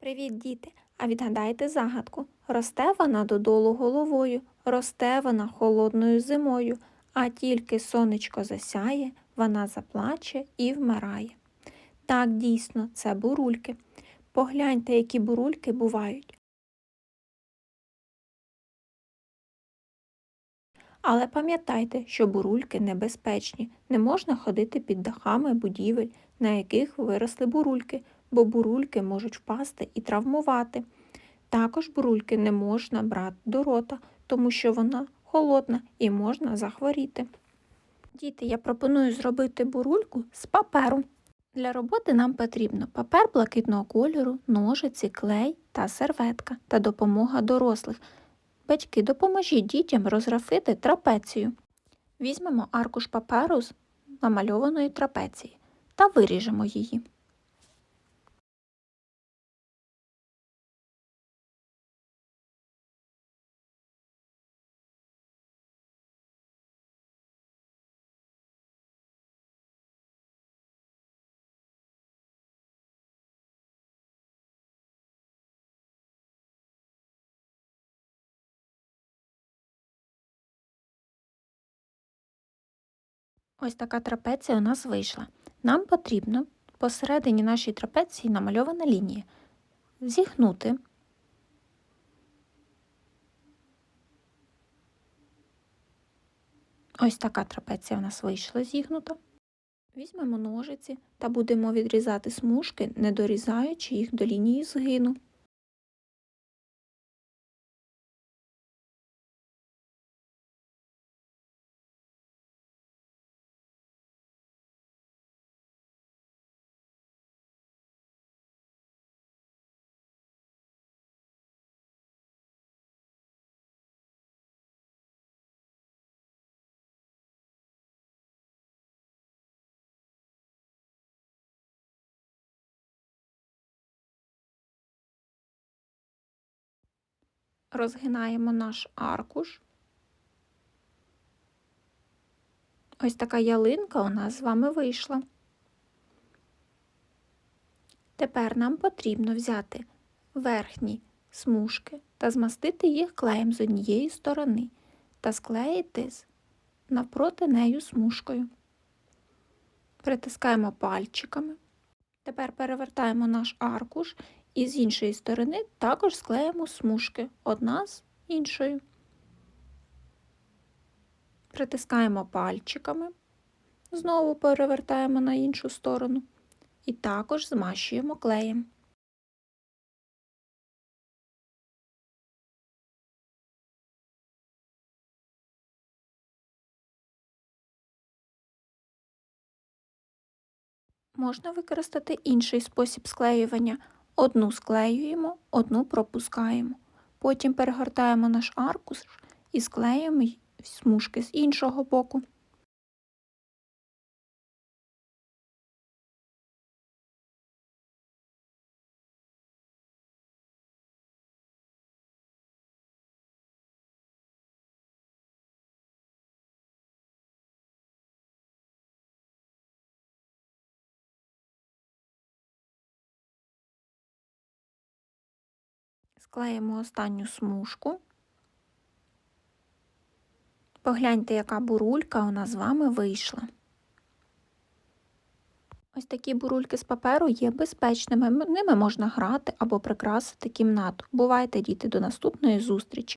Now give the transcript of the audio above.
Привіт, діти! А відгадайте загадку. Росте вона додолу головою, росте вона холодною зимою, а тільки сонечко засяє, вона заплаче і вмирає. Так, дійсно, це бурульки. Погляньте, які бурульки бувають. Але пам'ятайте, що бурульки небезпечні. Не можна ходити під дахами будівель, на яких виросли бурульки, бо бурульки можуть впасти і травмувати. Також бурульки не можна брати до рота, тому що вона холодна і можна захворіти. Діти, я пропоную зробити бурульку з паперу. Для роботи нам потрібно папер блакитного кольору, ножиці, клей та серветка та допомога дорослих. Батьки, допоможіть дітям розграфити трапецію. Візьмемо аркуш паперу з намальованої трапеції та виріжемо її. Ось така трапеція у нас вийшла. Нам потрібно посередині нашої трапеції намальована лінія. Зігнути. Ось така трапеція у нас вийшла зігнута. Візьмемо ножиці та будемо відрізати смужки, не дорізаючи їх до лінії згину. Розгинаємо наш аркуш. Ось така ялинка у нас з вами вийшла. Тепер нам потрібно взяти верхні смужки та змастити їх клеєм з однієї сторони та склеїти навпроти нею смужкою. Притискаємо пальчиками. Тепер перевертаємо наш аркуш і з іншої сторони також склеїмо смужки одна з іншою. Притискаємо пальчиками, знову перевертаємо на іншу сторону і також змащуємо клеєм. Можна використати інший спосіб склеювання. Одну склеюємо, одну пропускаємо. Потім перегортаємо наш аркуш і склеюємо смужки з іншого боку. Склеїмо останню смужку. Погляньте, яка бурулька у нас з вами вийшла. Ось такі бурульки з паперу є безпечними, ними можна грати або прикрасити кімнату. Бувайте, діти, до наступної зустрічі!